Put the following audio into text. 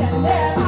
กันแน่